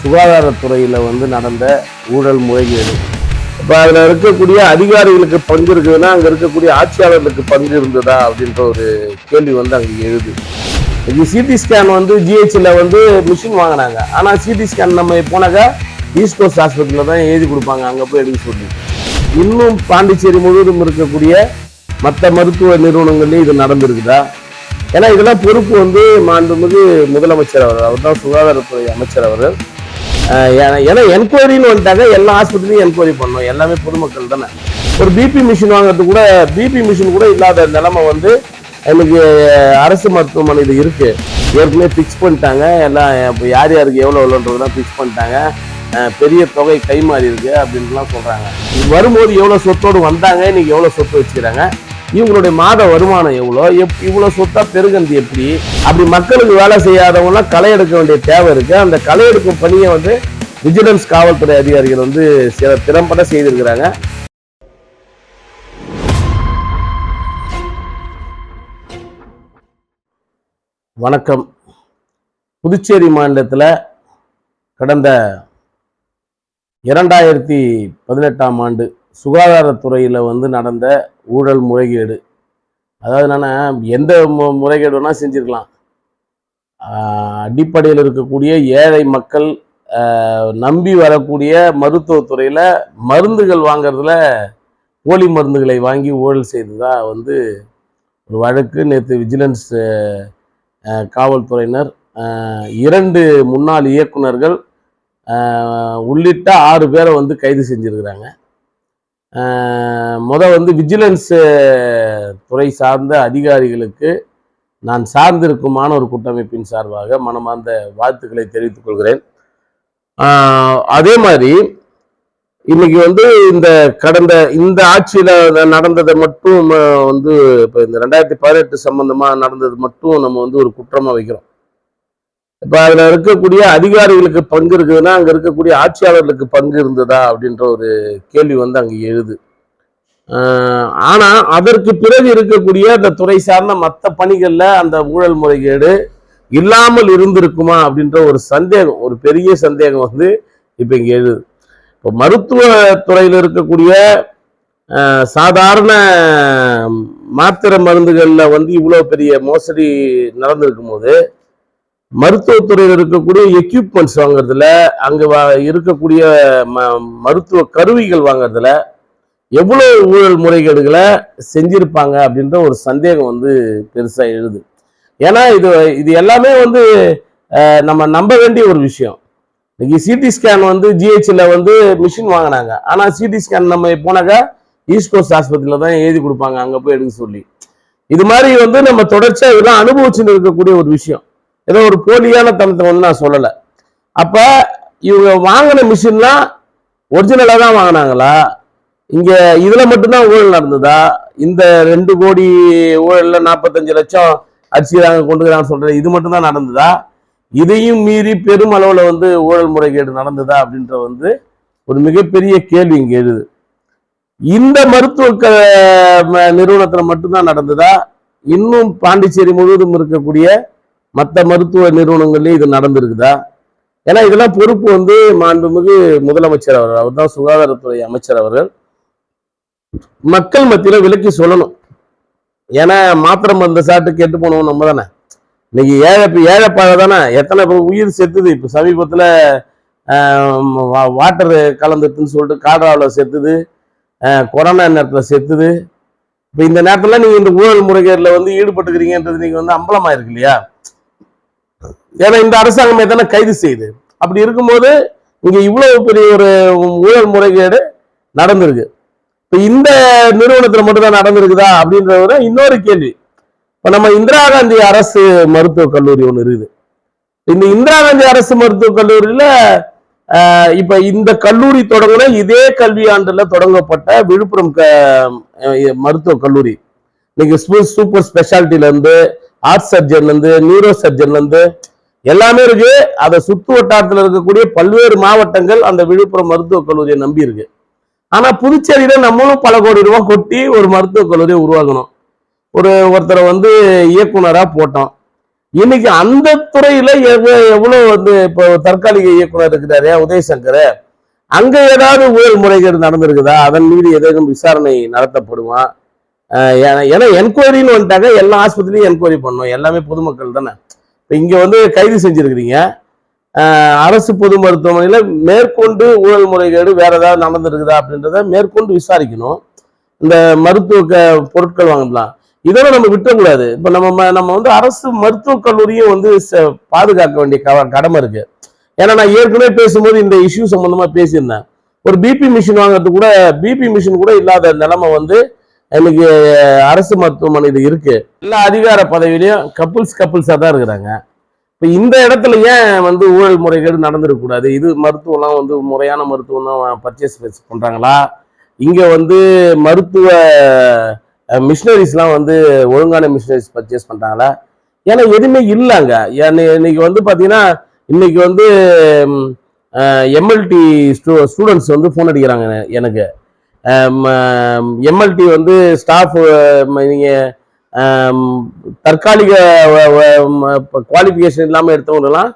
சுகாதாரத்துறையில் வந்து நடந்த ஊழல் முறைகேடு. இப்போ அதில் இருக்கக்கூடிய அதிகாரிகளுக்கு பங்கு இருக்குதுன்னா அங்கே இருக்கக்கூடிய ஆட்சியாளர்களுக்கு பங்கு இருந்ததா அப்படின்ற ஒரு கேள்வி வந்து அங்கே எழுது. இது சிடி ஸ்கேன் வந்து ஜிஹெச்சில் வந்து மிஷின் வாங்கினாங்க. ஆனால் சிடி ஸ்கேன் நம்ம போனாக்கா ஈஸ்ட் கோஸ்ட் ஹாஸ்பிட்டலில் தான் எழுதி கொடுப்பாங்க. அங்கே போய் எடுக்க சொல்லி. இன்னும் பாண்டிச்சேரி முழுவதும் இருக்கக்கூடிய மற்ற மருத்துவ நிறுவனங்கள்லையும் இது நடந்திருக்குதா? ஏன்னா இதெல்லாம் பொறுப்பு வந்து மாண்புமிகு முதலமைச்சர் அவர் அவர் தான் சுகாதாரத்துறை அமைச்சர் அவர்கள். ஏன்னா- ஏன்னா என்கொயரின்னு வந்துட்டாங்க எல்லா ஹாஸ்பிட்டலையும் என்கொயரி பண்ணோம் எல்லாமே பொதுமக்கள் தானே. ஒரு பிபி மிஷின் வாங்குறது கூட பிபி மிஷின் கூட இல்லாத நிலைமை வந்து எனக்கு அரசு மருத்துவமனையில் இருக்கு. ஏற்கனவே ஃபிக்ஸ் பண்ணிட்டாங்க. எல்லாம் இப்போ யார் யாருக்கு எவ்வளோ எவ்வளோன்றதுலாம் ஃபிக்ஸ் பண்ணிட்டாங்க. பெரிய தொகை கை மாறி இருக்கு அப்படின்ட்டுலாம் சொல்கிறாங்க வரும்போது எவ்வளோ சொத்தோடு வந்தாங்க இன்னைக்கு எவ்வளோ சொத்து வச்சுக்கிறாங்க. இவங்களுடைய மாத வருமானம் எவ்வளோ? எப் இவ்வளோ சொத்தாக பெருகந்து எப்படி? அப்படி மக்களுக்கு வேலை செய்யாதவங்களாம் களை எடுக்க வேண்டிய தேவை இருக்கு. அந்த களை எடுக்கும் பணியை வந்து விஜிலன்ஸ் காவல்துறை அதிகாரிகள் வந்து சில திறம்பட செய்திருக்கிறாங்க. வணக்கம். புதுச்சேரி மாநிலத்தில் கடந்த இரண்டாயிரத்தி பதினெட்டாம் ஆண்டு சுகாதாரத்துறையில் வந்து நடந்த ஊழல் முறைகேடு. அதாவது என்னென்னா எந்த முறைகேடு வேணால் செஞ்சுருக்கலாம். அடிப்படையில் இருக்கக்கூடிய ஏழை மக்கள் நம்பி வரக்கூடிய மருத்துவத்துறையில் மருந்துகள் வாங்கிறதுல போலி மருந்துகளை வாங்கி ஊழல் செய்ததாக வந்து ஒரு வழக்கு. நேற்று விஜிலன்ஸ் காவல்துறையினர் இரண்டு முன்னாள் இயக்குனர்கள் உள்ளிட்ட ஆறு பேரை வந்து கைது செஞ்சுருக்கிறாங்க. முத வந்து விஜிலன்ஸ் துறை சார்ந்த அதிகாரிகளுக்கு நான் சார்ந்திருக்குமான ஒரு கூட்டமைப்பின் சார்பாக மனமார்ந்த வாழ்த்துக்களை தெரிவித்துக் கொள்கிறேன். அதே மாதிரி இன்னைக்கு வந்து இந்த கடந்த இந்த ஆட்சியில நடந்ததை மட்டும் வந்து இப்போ இந்த ரெண்டாயிரத்தி பதினெட்டு சம்பந்தமா நடந்தது மட்டும் நம்ம வந்து ஒரு குற்றமா வைக்கிறோம். இப்ப அதுல இருக்கக்கூடிய அதிகாரிகளுக்கு பங்கு இருக்குதுன்னா அங்க இருக்கக்கூடிய ஆட்சியாளர்களுக்கு பங்கு இருந்ததா அப்படின்ற ஒரு கேள்வி வந்து அங்க எழுது. ஆனால் ஆனா அதற்கு பிறகு இருக்கக்கூடிய அந்த துறை சார்ந்த மற்ற பணிகள்ல அந்த ஊழல் முறைகேடு இல்லாமல் இருந்திருக்குமா அப்படின்ற ஒரு சந்தேகம் ஒரு பெரிய சந்தேகம் வந்து இப்ப இங்க எழுது. இப்போ மருத்துவ துறையில் இருக்கக்கூடிய சாதாரண மாத்திரை மருந்துகள்ல வந்து இவ்வளவு பெரிய மோசடி நடந்திருக்கும் போது மருத்துவத்துறையில் இருக்கக்கூடிய எக்யூப்மெண்ட்ஸ் வாங்குறதுல அங்கே இருக்கக்கூடிய ம- மருத்துவ கருவிகள் வாங்குறதுல எவ்வளோ ஊழல் முறைகேடுகளை செஞ்சிருப்பாங்க அப்படின்ற ஒரு சந்தேகம் வந்து பெருசாக எழுது. ஏன்னா இது இது எல்லாமே வந்து நம்ம நம்ப வேண்டிய ஒரு விஷயம். இன்னைக்கு சிடி ஸ்கேன் வந்து ஜிஹெச்சில் வந்து மிஷின் வாங்கினாங்க. ஆனால் சிடி ஸ்கேன் நம்ம போனாக்கா ஈஸ்ட் கோஸ்ட் ஆஸ்பத்திரியில் தான் எழுதி கொடுப்பாங்க. அங்கே போய் எடுக்க சொல்லி. இது மாதிரி வந்து நம்ம தொடர்ச்சியாக இதெல்லாம் அனுபவிச்சுன்னு இருக்கக்கூடிய ஒரு விஷயம். ஏதோ ஒரு போலியான தனத்தை வந்து நான் சொல்லலை. அப்போ இவங்க வாங்கின மிஷின்லாம் ஒரிஜினலாக தான் வாங்கினாங்களா? இங்கே இதில் மட்டும்தான் ஊழல் நடந்ததா? இந்த ரெண்டு கோடி ஊழலில் நாற்பத்தஞ்சு லட்சம் அரிசி நாங்கள் கொண்டுக்கிறான்னு சொல்றது இது மட்டும்தான் நடந்ததா? இதையும் மீறி பெரும் வந்து ஊழல் முறைகேடு நடந்ததா அப்படின்ற வந்து ஒரு மிகப்பெரிய கேள்வி இங்கே எழுது. இந்த மருத்துவ க ம- மட்டும்தான் நடந்ததா? இன்னும் பாண்டிச்சேரி முழுவதும் இருக்கக்கூடிய மற்ற மருத்துவ நிறுவனங்கள்லேயும் இது நடந்திருக்குதா? ஏன்னா இதெல்லாம் பொறுப்பு வந்து மாண்புமிகு முதலமைச்சர் அவர் அவர் தான் சுகாதாரத்துறை அமைச்சர் அவர்கள். மக்கள் மத்தியில் விலக்கி சொல்லணும். ஏன்னா மாத்திரம் மருந்து சாட்டு கெட்டு போனவன் நம்ம தானே. இன்னைக்கு ஏழை ஏழைப்பாழ தானே. எத்தனை பேர் உயிர் செத்துது? இப்போ சமீபத்தில் வாட்டர் கலந்துட்டுன்னு சொல்லிட்டு காட்ராவில் செத்துது. கொரோனா நேரத்தில் செத்துது. இப்போ இந்த நேரத்தில் நீங்கள் இந்த ஊழல் முறைகேடில் வந்து ஈடுபட்டுக்கிறீங்கன்றது நீங்கள் வந்து அம்பலமாக இருக்கு இல்லையா? ஏன்னா இந்த அரசாங்கம் எதனா கைது செய்யுது அப்படி இருக்கும்போது இங்கே இவ்வளவு பெரிய ஒரு ஊழல் முறைகேடு நடந்திருக்கு. இப்போ இந்த நிறுவனத்தில் மட்டும்தான் நடந்திருக்குதா அப்படின்றத விட இன்னொரு கேள்வி. இப்போ நம்ம இந்திரா காந்தி அரசு மருத்துவக் கல்லூரி ஒன்று இருக்குது. இந்த இந்திரா காந்தி அரசு மருத்துவக் கல்லூரியில ஆஹ், இப்ப இந்த கல்லூரி தொடங்கின இதே கல்வியாண்டுல தொடங்கப்பட்ட விழுப்புரம் க மருத்துவக் கல்லூரி. இன்னைக்கு சூப்பர் ஸ்பெஷாலிட்டில இருந்து ஹார்ட் சர்ஜன்லேருந்து நியூரோ சர்ஜன்லேருந்து எல்லாமே இருக்கு. அதை சுற்று வட்டாரத்தில் இருக்கக்கூடிய பல்வேறு மாவட்டங்கள் அந்த விழுப்புரம் மருத்துவக் கல்லூரியை நம்பி இருக்கு. ஆனா புதுச்சேரியில நம்மளும் பல கோடி ரூபாய் கொட்டி ஒரு மருத்துவக் கல்லூரியை உருவாக்கணும். ஒரு ஒருத்தரை வந்து இயக்குனரா போட்டோம். இன்னைக்கு அந்த துறையில எவ்வளோ எவ்வளவு வந்து இப்போ தற்காலிக இயக்குனர் இருக்கிறாரு உதயசங்கர்? அங்க ஏதாவது ஊழல் முறைகேடு நடந்திருக்குதா? அதன் மீது ஏதேனும் விசாரணை நடத்தப்படுமா? ஏன்னா- ஏன்னா என்கொயரின்னு வந்துட்டாங்க எல்லா ஆஸ்பத்திரியும் என்கொயரி பண்ணணும். எல்லாமே பொதுமக்கள் தானே. இப்போ இங்கே வந்து கைது செஞ்சுருக்கிறீங்க. அரசு பொது மருத்துவமனையில் மேற்கொண்டு ஊழல் முறைகேடு வேற ஏதாவது நடந்திருக்குதா அப்படின்றத மேற்கொண்டு விசாரிக்கணும். இந்த மருத்துவ க- பொருட்கள் வாங்கலாம் இதெல்லாம் நம்ம விட்டுறக்கூடாது. இப்போ நம்ம நம்ம வந்து அரசு மருத்துவக் கல்லூரியும் வந்து ச- பாதுகாக்க வேண்டிய க- கடமை இருக்கு. ஏன்னா நான் ஏற்கனவே பேசும்போது இந்த இஷ்யூ சம்மந்தமாக பேசியிருந்தேன். ஒரு பிபி மிஷின் வாங்குறது கூட பிபி மிஷின் கூட இல்லாத நிலைமை வந்து இன்னைக்கு அரசு மருத்துவமனையில் இருக்கு. எல்லா அதிகார பதவியிலையும் கப்புள்ஸ் கப்புள்ஸாக தான் இருக்கிறாங்க. இப்போ இந்த இடத்துல ஏன் வந்து ஊழல் முறைகேடு நடந்துடக்கூடாது இது மருத்துவம்லாம் வந்து முறையான மருத்துவம் தான் பர்ச்சேஸ் பண்ணுறாங்களா இங்கே வந்து மருத்துவ மிஷினரிஸ்லாம் வந்து ஒழுங்கான மிஷினரிஸ் பர்ச்சேஸ் பண்ணுறாங்களா ஏன்னா எதுவுமே இல்லைங்க. ஏன்னு இன்னைக்கு வந்து பார்த்தீங்கன்னா இன்னைக்கு வந்து எம்எல்டி ஸ்டூ ஸ்டூடெண்ட்ஸ் வந்து ஃபோன் அடிக்கிறாங்க எனக்கு. எம்எல்டி வந்து ஸ்டாஃப் நீங்கள் தற்காலிக குவாலிஃபிகேஷன் இல்லாமல் எடுத்தவங்கலாம்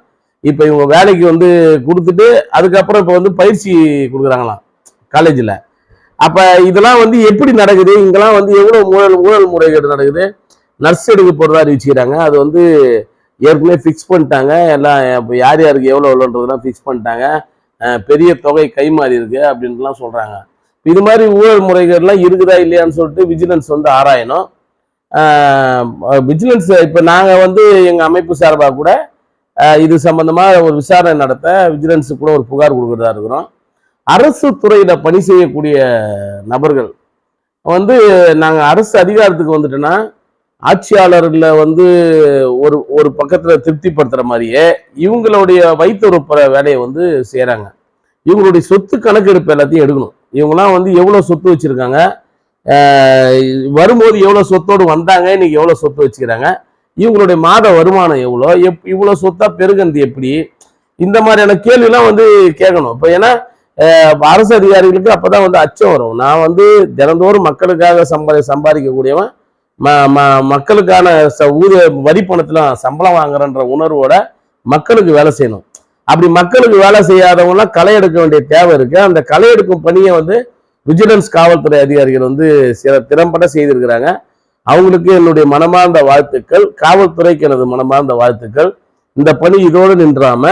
இப்போ இவங்க வேலைக்கு வந்து கொடுத்துட்டு அதுக்கப்புறம் இப்போ வந்து பயிற்சி கொடுக்குறாங்களாம் காலேஜில் அப்போ இதெல்லாம் வந்து எப்படி நடக்குது? இங்கெல்லாம் வந்து எவ்வளோ ஊழல் ஊழல் முறைகேடு நடக்குது? நர்ஸ் எடுக்க போகிறதா அறிவிச்சுக்கிறாங்க. அது வந்து ஏற்கனவே ஃபிக்ஸ் பண்ணிட்டாங்க. எல்லாம் இப்போ யார் யாருக்கு எவ்வளோ எவ்வளோன்றதெல்லாம் ஃபிக்ஸ் பண்ணிட்டாங்க. பெரிய தொகை கை மாறி அப்படின்ட்டுலாம் சொல்கிறாங்க இது மாதிரி ஊழல் முறைகள்லாம் இருக்குதா இல்லையான்னு சொல்லிட்டு விஜிலன்ஸ் வந்து ஆராயணும். விஜிலன்ஸ் இப்போ நாங்கள் வந்து எங்கள் அமைப்பு சார்பாக கூட இது சம்பந்தமாக ஒரு விசாரணை நடத்த விஜிலன்ஸுக்கு கூட ஒரு புகார் கொடுக்குறதா இருக்கிறோம். அரசு துறையில் பணி செய்யக்கூடிய நபர்கள் வந்து நாங்கள் அரசு அதிகாரத்துக்கு வந்துட்டோன்னா ஆட்சியாளர்களில் வந்து ஒரு ஒரு பக்கத்தில் திருப்திப்படுத்துகிற மாதிரியே இவங்களுடைய வைத்துறுப்புற வேலையை வந்து செய்கிறாங்க இவங்களுடைய சொத்து கணக்கெடுப்பு எல்லாத்தையும் எடுக்கணும். இவங்கெல்லாம் வந்து எவ்வளோ சொத்து வச்சுருக்காங்க? வரும்போது எவ்வளோ சொத்தோடு வந்தாங்க? இன்றைக்கி எவ்வளோ சொத்து வச்சுக்கிறாங்க? இவங்களுடைய மாத வருமானம் எவ்வளோ? எப் இவ்வளோ சொத்தாக பெருகந்து எப்படி? இந்த மாதிரியான கேள்விலாம் வந்து கேட்கணும். இப்போ ஏன்னா அரசு அதிகாரிகளுக்கு அப்போ தான் வந்து அச்சம் வரும். நான் வந்து தினந்தோறும் மக்களுக்காக சம்பாதி சம்பாதிக்கக்கூடியவன் ம ம மக்களுக்கான ச ஊதிய வரி சம்பளம் வாங்குறன்ற உணர்வோட மக்களுக்கு வேலை செய்யணும். அப்படி மக்களுக்கு வேலை செய்யாதவங்களாம் களை எடுக்க வேண்டிய தேவை இருக்கு. அந்த களை எடுக்கும் பணியை வந்து விஜிலன்ஸ் காவல்துறை அதிகாரிகள் வந்து சில திறம்பட செய்திருக்கிறாங்க. அவங்களுக்கு என்னுடைய மனமார்ந்த வாழ்த்துக்கள். காவல்துறைக்கு எனது மனமார்ந்த வாழ்த்துக்கள். இந்த பணி இதோடு நின்றாம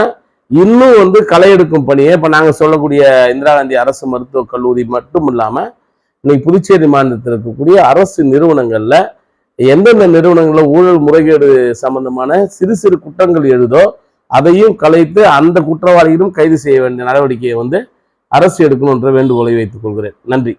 இன்னும் வந்து களை எடுக்கும் பணியை இப்போ நாங்கள் சொல்லக்கூடிய இந்திரா காந்தி அரசு மருத்துவக் கல்லூரி மட்டும் இல்லாமல் இன்னைக்கு புதுச்சேரி மாநிலத்தில் இருக்கக்கூடிய அரசு நிறுவனங்களில் எந்தெந்த நிறுவனங்களில் ஊழல் முறைகேடு சம்பந்தமான சிறு சிறு குற்றங்கள் எழுதோ அதையும் கலைத்து அந்த குற்றவாளிகளும் கைது செய்ய வேண்டிய நடவடிக்கையை வந்து அரசு எடுக்கணும் என்ற வேண்டுகோளை வைத்துக் கொள்கிறேன். நன்றி.